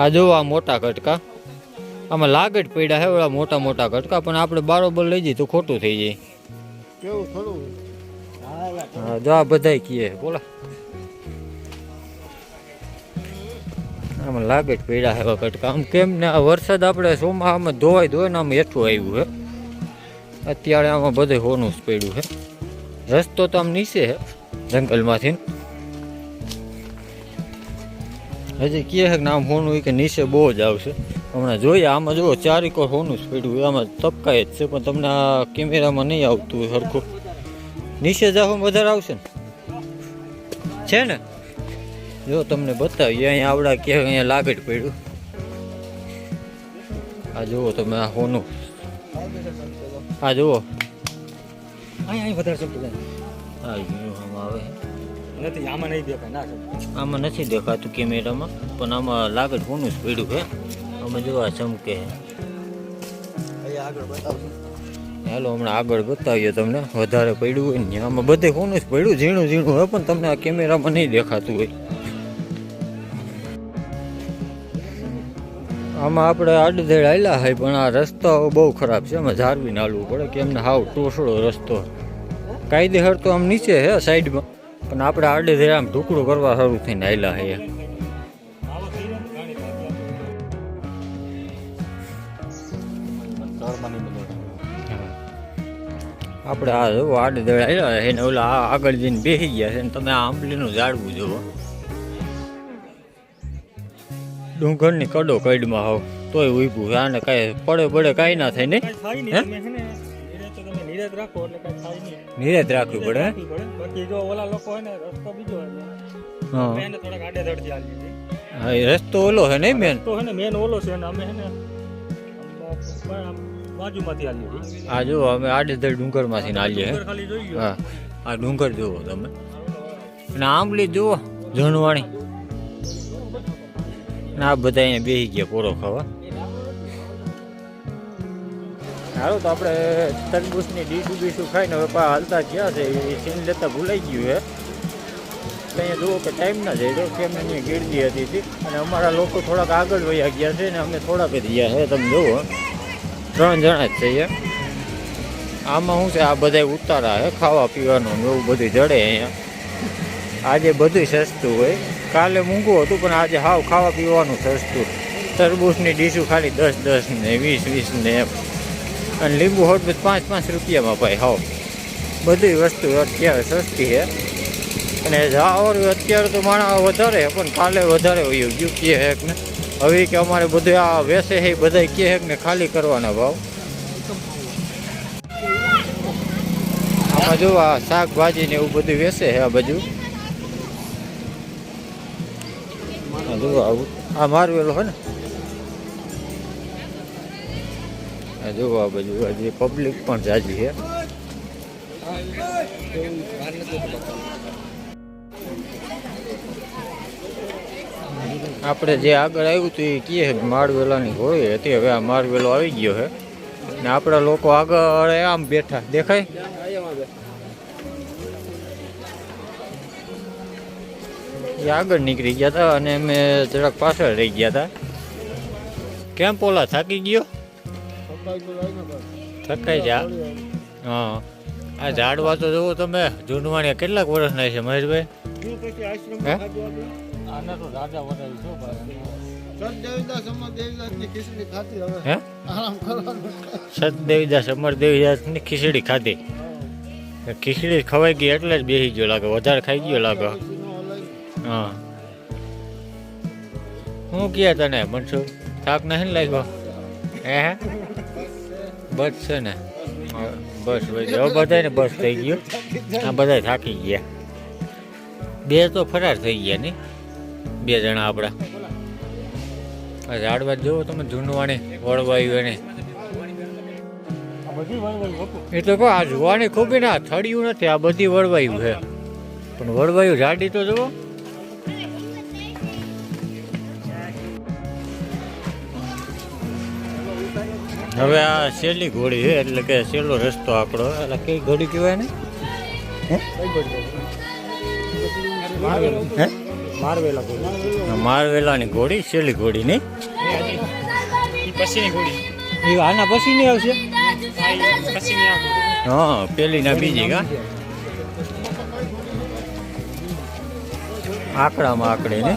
આ જો આ મોટા કટકા આમાં લાગટ પડ્યા હે ઓલા મોટા મોટા કટકા પણ આપણે બારોબર લઈ જઈએ તો ખોટું થઈ જાય. કેવું થોડું જો આ બધાય કીએ બોલા. આમાં લાગટ પડ્યા હેવા કટકા આમ કેમ ને આ વરસાદ આપણે ચોમાસામાં ધોવાય ધોવાય ને આમ હેઠું આવ્યું હે. અત્યારે આમાં બધે હોનું જ પડ્યું છે રસ્તો તો આમ નીચે છે જંગલમાંથી. હજી કહે છે કે આમ હોનું હોય કે નીચે બહુ જ આવશે. હમણાં જોઈએ આમાં જુઓ ચારેકો હોનું જ પડ્યું. આમાં તપકાય જ છે પણ તમને આ કેમેરામાં નહીં આવતું હોય સરખું નીચે જાઓ વધારે આવશે ને? છે ને? જો તમને બતાવીએ અહીંયા આવડા કે અહીંયા લાગડ પડ્યું. આ જુઓ તમે આ હોનું. આ જુઓ. અહીં અહીં વધારે આમાં આવે. નથી આમાં નહીં દેખાય ના આમાં નથી દેખાતું કેમેરામાં પણ આમાં લાગે કોનું પડ્યું છે. આમાં જોવા ચમકે છે. આગળ બતાવશું હાલો હમણાં આગળ બતાવીએ તમને. વધારે પડ્યું હોય ને આમાં બધે કોનું જ પડ્યું ઝીણું ઝીણું હોય પણ તમને આ કેમેરામાં નહીં દેખાતું હોય. આમાં આપણે આડધેડ આવેલા હોય પણ આ રસ્તાઓ બહુ ખરાબ છે. આમાં ઝારવીને હાલવું પડે કે એમને હાવ ટોસડો રસ્તો. કાયદેસર તો આમ નીચે હે સાઈડમાં. પણ આપણે આડધેડ આમ ઢુકડું કરવા શરૂ થઈને આવેલા છે આપણે આ જોવો આડે દળ આવ્યા છે ને ઓલા આ આગળ જઈને બેસી ગયા છે ને તમે આ આંબલીનું ઝાડવું જુઓ. ડુંગરની કડો કડમાં હોવ તોય ઉભું આને કાંઈ પડે પડે કાંઈ ના થાય ને? થાય નહીં હે? નિરાતે રાખો એટલે કાંઈ થાય નહીં. નિરાત રાખવું પડે હે? બાકી જો ઓલા લોકો હોય ને રસ્તો બીજો હોય. ને, હા થોડાક. હા એ રસ્તો ઓલો છે નહીં મેન તો છે ને મેન ઓલો છે ને અમે ને આમ બાજુમાંથી હાલીએ જો અમે આડેધડ ડુંગરમાંથી નાલીએ હે. હા આ ડુંગર જુઓ તમે. અને આંબલી જુઓ ઝણવાણી ને આ બધા અહીંયા બેસી ગયા પોરો ખાવા. હાલો તો આપણે તરબૂચની ડીશું બીશું ખાઈને. હવે પા હાલતા ગયા છે, એ સીન લેતા ભૂલાઈ ગયું છે અહીંયા જુઓ કે ટાઈમ ના જાય કેમ એની ગીરદી હતી હતી અને અમારા લોકો થોડાક આગળ વયા ગયા છે ને અમે થોડાક જ ગયા છે તમે જુઓ ત્રણ જણા જ છીએ આમાં શું છે? આ બધા ઉતારા છે ખાવા પીવાનું એવું બધું જડે અહીંયા. આજે બધું સસ્તું હોય. કાલે મૂંઘું હતું, પણ આજે હાવ ખાવા પીવાનું સસ્તું. તરબૂચની ડીશું ખાલી દસ દસ ને વીસ વીસ ને એમ. અને લીંબુ હળબત પાંચ પાંચ રૂપિયામાં ભાઈ હાવ બધી વસ્તુ અત્યારે સસ્તી છે. અને જાવર અત્યારે તો માણસ વધારે પણ કાલે વધારે હોય ગયું કહે હેક ને? હવે કે અમારે બધું આ વેસે છે બધા કહે હેક ને ખાલી કરવાના ભાવ. આમાં જો આ શાકભાજી ને એવું બધું વેસે છે આ બાજુ. આ જો આવું, આ મારવેલું હોય ને. જો આ બાજુ હજી પબ્લિક પણ જાજી છે. આપણે જે આગળ આવ્યું હતું એ કહે છે કે મારવેલાની હોળી હતી હવે આ મારવેલો આવી ગયો છે. ને આપણા લોકો આગળ આમ બેઠા. દેખાય? એ આગળ નીકળી ગયા હતા અને અમે જરાક પાછળ રહી ગયા હતા. કેમ પોલા થાકી ગયો? થકાઈ જા. હા. આ ઝાડવા તો જુઓ તમે જૂનવાણી કેટલાક વર્ષના છે મહેશભાઈ? હું? પછી આશ્રમ હે? ખાધું આપણે. આના તો રાજા વધારે છો ભાઈ. હે સત દેવીદાસ અમર દેવીદાસની ખીચડી ખાધી. ખીચડી ખવાઈ ગઈ એટલે જ બેસી ગયો લાગે વધારે ખાઈ ગયો લાગે. હા. હું કહે તને મનસુખ? થાક નહીં લાગ્યો? હે હે? બસ છે ને. બસ ભાઈ હવે બધાને બસ થઈ ગયું. આ બધા થાકી ગયા. બે તો ફરાર થઈ ગયા નહીં બે જણા આપણા ઝાડવા જોવો તમે જૂનવાણી વળવાયું એને. એ તો કહો, આ જોવાની ખૂબી ના થળિયું નથી, આ બધી વળવાયું છે. પણ વળવાયું ઝાડી તો જુઓ. હવે આ છેલ્લી ઘોડી છે એટલે કે છેલ્લો રસ્તો આપણો. એટલે કઈ ઘોડી કહેવાય ને હે? મારવેલા ઘોડી મારવેલાની ઘોડી છેલ્લી ઘોડી નહીં? પછીની ઘોડી આના પછી નહીં આવશે? હા પેલી ના બીજી કા? આકડામાં આકડે ને?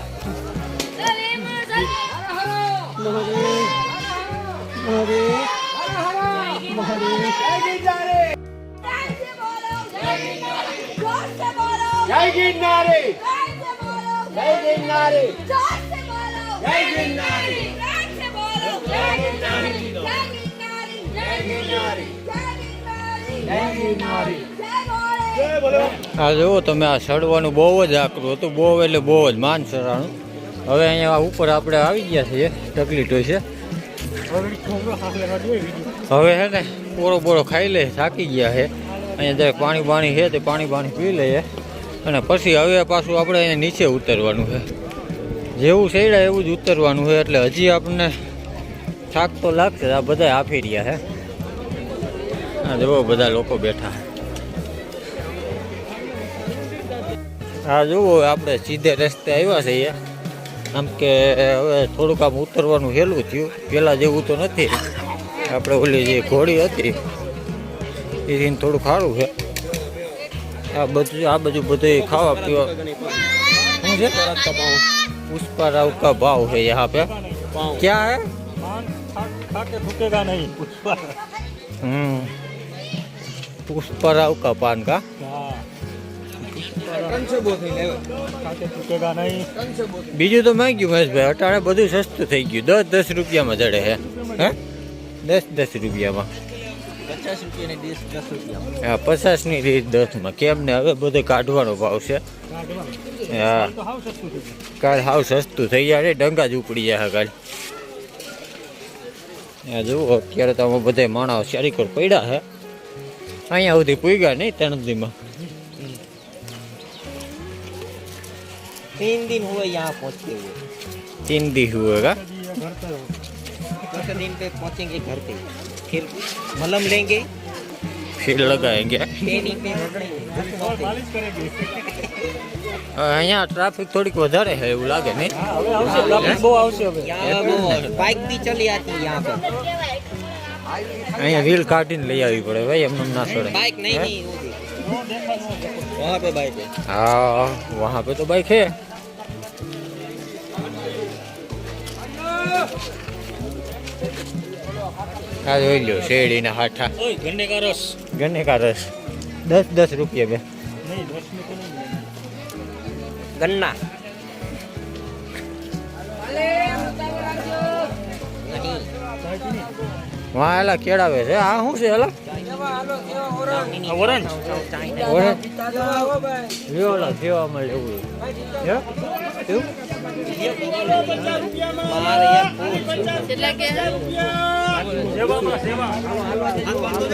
જય ગિરનારી જય ગિરનારી જય ગિરનારી આ જુઓ તમે આ સડવાનું બહુ જ આકરું હતું. બહુ એટલે બહુ જ માન સરાણું હવે અહીંયા ઉપર આપણે આવી ગયા છીએ. તકલીફ છે. હાથ લેવા હવે હે ને પોરો પોરો ખાઈ લે, થાકી ગયા છે અહીંયા જરાક પાણી પાણી છે તે પાણી પાણી પી લઈએ. અને પછી હવે પાછું આપણે અહીંયા નીચે ઉતરવાનું છે. જેવું સૈડા એવું જ ઉતરવાનું છે, એટલે હજી આપણને થાક તો લાગશે, આ બધા આપી રહ્યા છે. આ જુઓ બધા લોકો બેઠા. હા જુઓ આપણે સીધે રસ્તે આવ્યા છીએ. આમ કે હવે થોડુંક આમ ઉતરવાનું હેલું થયું. પહેલાં જેવું તો નથી. આપણે ઓલી જે ઘોડી હતી, એથી થોડું ખાડું છે. આ બધું આ બધું બધું ખાવા પીવા શું છે પુષ્પા રાવ કા ભાવ है यहाँ पे क्या है પાન ખા- ખાકે થૂકેગા નહીં પુષ્પા हम्म पुष्पा राव का पान का હા ખાકે થૂકેગા નહીં બીજું તો માંગ્યું મહેશભાઈ અટાણે બધું સસ્તું થઈ ગયું દસ દસ રૂપિયામાં જડે હે હે દસ દસ રૂપિયામાં પચાસ રૂપિયાની ડીશ દસ રૂપિયા હા પચાસની રીત દસમાં કેમ ને હવે બધું કાઢવાનો ભાવ છે કાઢવાનું. હા તો હાવ સસ્તું થઈ ગયું. કાલ હાવ સસ્તું થઈ જાય ડંગા જ ઉપડી જાય કાલ આ જુઓ અત્યારે તો આમાં બધા માણસ ચારીકર પડ્યા છે અહીંયા સુધી પૂગ્યા નહીં તણદીમાં तीन दिन हुए यहाँ पहुँचते हुए तीन દી हुए का હજી એ ઘર તો चौथे दिन पे पहुँचेंगे घर पे फिर मलम लेंगे ફીલ લગાવેંગે ट्रेनिंग पे रगड़ेंगे और मालिश करेगी અહીંયા ટ્રાફિક થોડીક વધારે છે એવું લાગે નહીં હા હવે આવશે ટ્રાફિક બહુ આવશે હવે यहाँ वो बाइक भी चली आती है यहाँ पर અહીંયા રીલ કાઢીને લઈ આવી પડે ભાઈ એમને ના છોડે बाइक नहीं हैं? नहीं वो देखो वहाँ पे बाइक है हाँ वहाँ पे तो बाइक है આ જોઈ લ્યો શેરડીના હાઠા ગન્ને રસ ગન્ને રસ દસ દસ રૂપિયા બે. ગન્ના. વાહ એલા કેળાવે છે. આ શું છે એલા ઓરેન્જ? ઓરેન્જ. લ્યો છે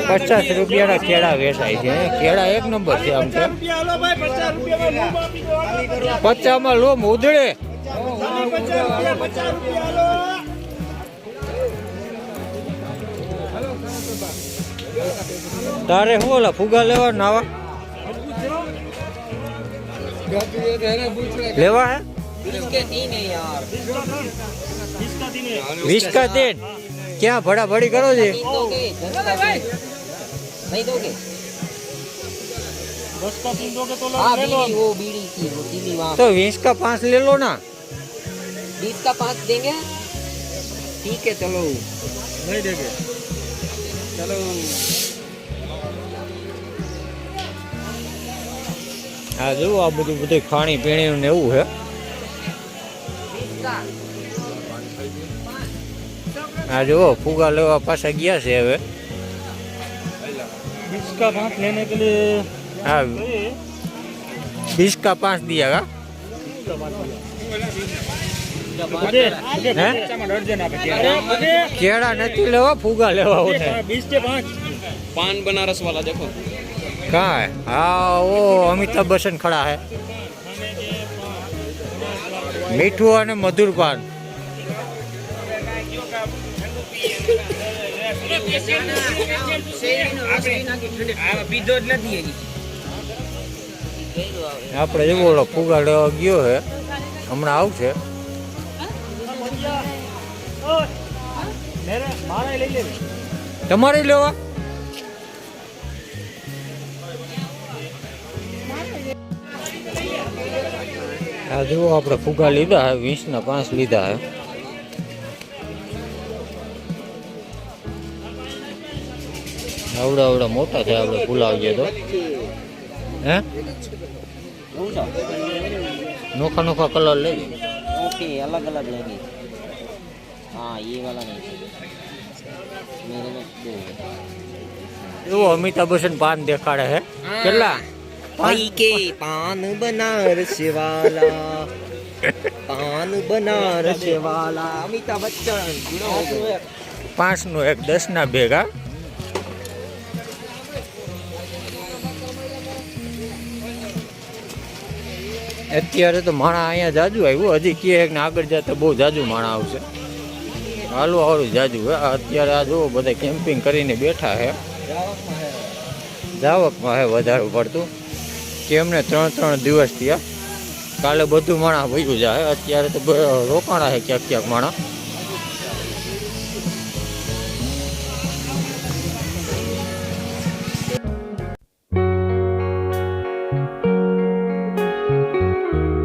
પચાસ રૂપિયાના કેળા વેચાય છે. કેળા એક નંબર છે આમ તો. પચાસમાં લોમ ઉધળે તારે શું ઓલા ફુગા લેવા નાવા? લેવા હે? इसके तीन है यार इसका दिन है વીસ કા તેન ક્યાં ભડા ભડી કરો છે तीन दोगे दस का तीन नहीं दोगे दस का तीन दोगे तो हाँ ले लो बीड़ी वो बीड़ी की वो तीली वहाँ તો વીસ કા પાંચ લે લો ના बीस का पाँच देंगे ठीक है चलो नहीं देंगे चलो આ જુઓ આ બધું બધું ખાણી પીણીનું ને એવું છે આ જુઓ ફુગા લેવા પાછા ગયા છે હવે बीस का भात लेने के लिए હા गए बीस का पाँच दिया का बजे बजे હે अरे बजे કેળા નથી લેવા ફુગા લેવા ઉઠે बीस के पाँच पान बनारस वाला देखो कहाँ है हाँ वो अमिताभ बच्चन खड़ा है મીઠું અને મધુર પાન. આપણે જેવો ઓલો ફુગા લેવા ગયો છે હમણાં આવશે. તમારે લેવા? આ જુઓ આપણે ફુગા લીધા હે વીસના પાંચ લીધા હે. આવડા આવડા મોટા છે આપણે ફૂલાવીએ તો. હે? નોખા નોખા કલર લઈ ઓકે અલગ અલગ લઈ હા એ વાળા નહીં. એવો અમિતાભ બચ્ચન પાન દેખાડે હે. કેટલા? ભાઈ પાન બનારસ વાલા પાન બનારસ વાલા અમિતાભ બચ્ચન પાંચ નો એક દસ ના ભેગા અત્યારે તો માણા અહીંયા જાજુ આવ્યું. હજી કે ને આગળ તો બહુ જાજુ માણા આવશે. હાલો, હાલું, જાજુ. અત્યારે આ જુઓ, બધા કેમ્પિંગ કરીને બેઠા છે. જાવકમાં હે વધારું પડતું. કે એમને ત્રણ ત્રણ દિવસ થયા. કાલે બધું માણા વયું જાય. અત્યારે તો રોકાણા છે ક્યાંક ક્યાંક માણા.